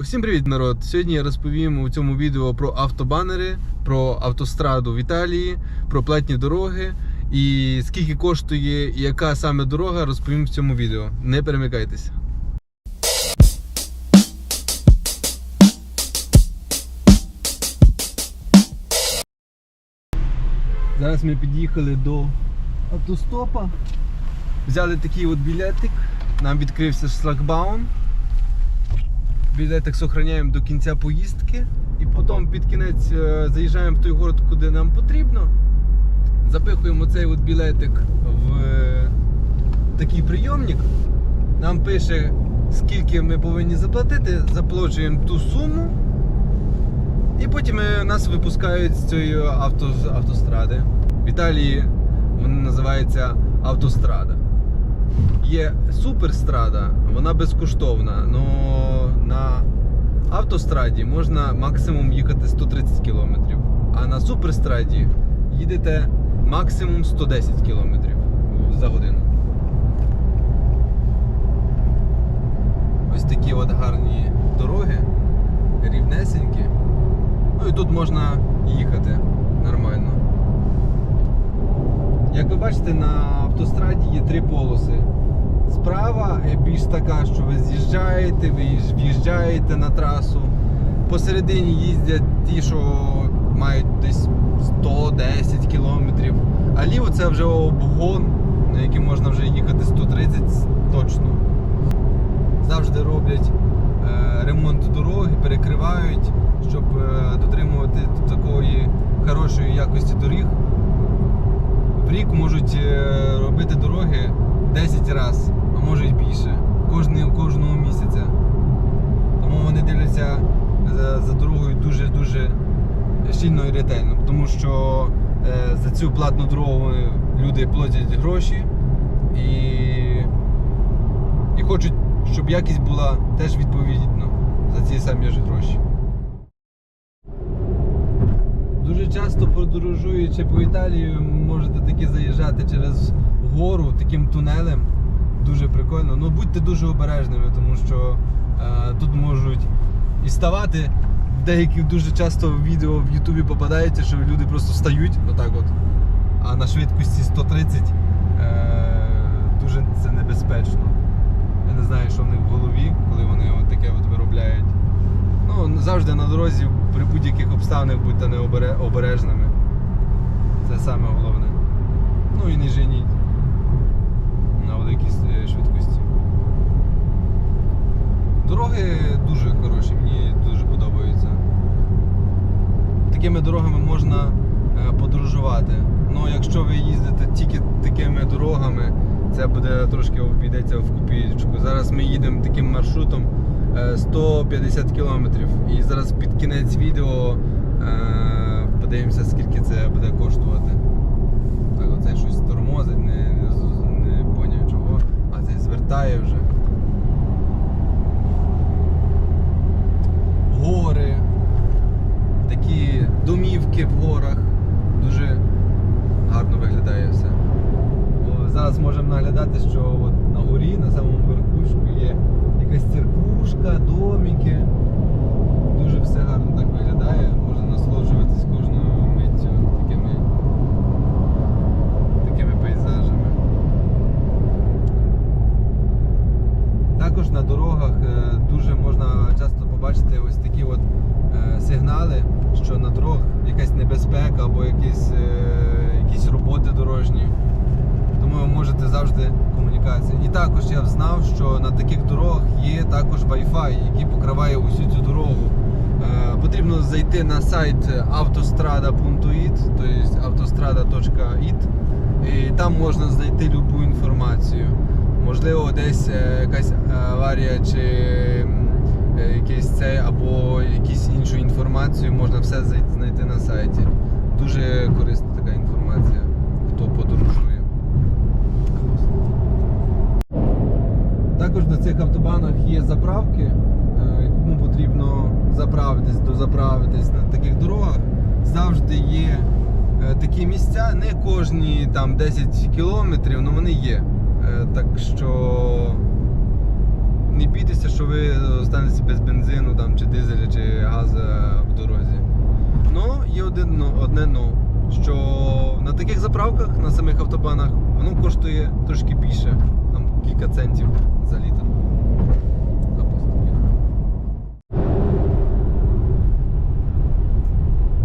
Усім привіт, народ! Сьогодні я розповім у цьому відео про автобанери, про автостраду в Італії, про платні дороги і скільки коштує і яка саме дорога, розповім в цьому відео. Не перемикайтеся. Зараз ми під'їхали до автостопа. Взяли такий от білетик. Нам відкрився шлагбаум. Білетик сохраняємо до кінця поїздки. І потім під кінець е, заїжджаємо в той город, куди нам потрібно. Запихуємо цей от білетик в е, такий прийомник. Нам пише, скільки ми повинні заплатити, заплачуємо ту суму. І потім е, нас випускають з цієї авто, автостради. В Італії вона називається автострада. Є суперстрада, вона безкоштовна, але на автостраді можна максимум їхати 130 км, а на суперстраді їдете максимум 110 км за годину. Ось такі от гарні дороги, рівнесенькі. Ну і тут можна їхати нормально. Як ви бачите, на автостраді є три полоси. Справа е, більш така, що ви з'їжджаєте, ви в'їжджаєте на трасу. Посередині їздять ті, що мають десь 110 кілометрів. А ліво це вже обгон, на який можна вже їхати 130 точно. Завжди роблять е, ремонт дороги, перекривають, щоб е, дотримувати такої хорошої якості доріг в рік можуть е, робити дороги 10 разів, а може й більше. Кожний, кожного місяця. Тому вони дивляться за, за дорогою дуже-дуже щільно і ретельно. Тому що е, за цю платну дорогу люди платять гроші і, і хочуть, щоб якість була теж відповідна за ці самі ж гроші. Дуже часто подорожуючи по Італії, можете таки заїжджати через гору таким тунелем. Дуже прикольно. Ну будьте дуже обережними, тому що е, тут можуть і ставати. Деякі дуже часто відео в Ютубі попадається, що люди просто стають отак от. А на швидкості 130 е, дуже це небезпечно. Я не знаю, що в них в голові, коли вони от таке от виробляють. Ну, завжди на дорозі при будь-яких обставинах будьте необере- обережними. Це саме головне. Ну і не женіть на великій е, швидкості. Дороги дуже хороші, мені дуже подобаються. Такими дорогами можна е, подорожувати. Ну, якщо ви їздите тільки такими дорогами, це буде трошки обійдеться в копієчку. Зараз ми їдемо таким маршрутом е, 150 кілометрів. І зараз під кінець відео е, подивимося, скільки це буде коштувати. Так, оцей щось тормозить, не, не, поняв чого, а цей звертає вже. Гори, такі домівки в горах. Дуже гарно виглядає все. О, Зараз можемо наглядати, що от на горі, на самому верхушку є якась церквушка, домики. Дуже все гарно так виглядає. Можна насолоджуватись кожною миттю такими, такими пейзажами. Також на дорогах е, дуже можна часто побачити ось такі от е, сигнали, що на дорогах якась небезпека або якісь, е, якісь роботи дорожні. Тому можете завжди комунікація. І також я знав, що на таких дорогах є також Wi-Fi, який покриває усю цю дорогу. Е, Потрібно зайти на сайт autostrada.it, тобто autostrada.it, і там можна знайти любу інформацію. Можливо, десь е, якась аварія чи е, якийсь цей або якусь іншу інформацію можна все знайти на сайті. Дуже корисна така інформація, Також на цих автобанах є заправки, е, кому потрібно заправитись, дозаправитись на таких дорогах. Завжди є е, такі місця, не кожні там 10 кілометрів, але вони є. Е, Так що не бійтеся, що ви останетеся без бензину там дизеля чи газа в дорозі. Ну, є один, ну, одне ну, що на таких заправках, на самих автобанах, воно коштує трошки більше, кілька центів за літр.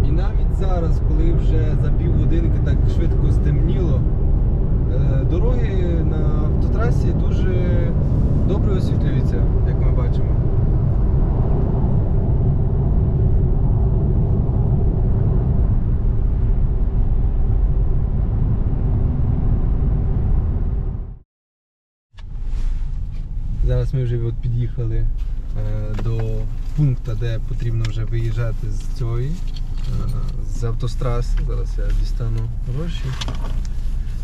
І навіть зараз, коли вже за півгодинки так швидко стемніло, е, дороги на автотрасі дуже добре освітлюються, як ми бачимо. Зараз ми вже от під'їхали е, до пункту, де потрібно вже виїжджати з цієї, е, з автостраси. Зараз я дістану гроші.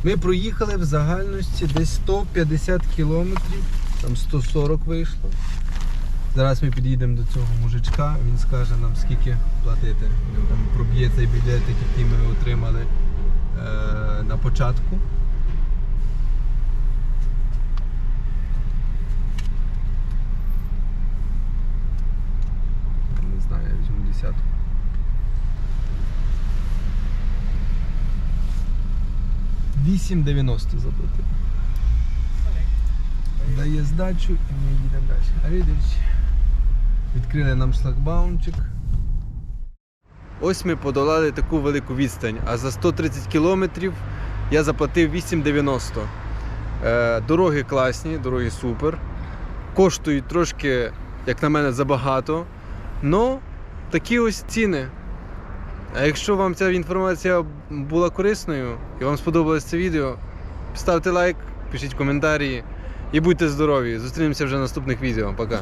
Ми проїхали в загальності десь 150 кілометрів, там 140 вийшло. Зараз ми під'їдемо до цього мужичка, він скаже нам скільки платити. Він там проб'є цей білет, який ми отримали е, на початку. 150. Вісім дев'яносто заплатив. Дає здачу і ми їдемо далі. Рідович. Відкрили нам шлагбаунчик. Ось ми подолали таку велику відстань, а за 130 кілометрів я заплатив 8,90. Е, дороги класні, дороги супер. Коштують трошки, як на мене, забагато. але такі ось ціни. А якщо вам ця інформація була корисною і вам сподобалось це відео, ставте лайк, пишіть коментарі і будьте здорові. Зустрінемося вже в наступних відео. Пока.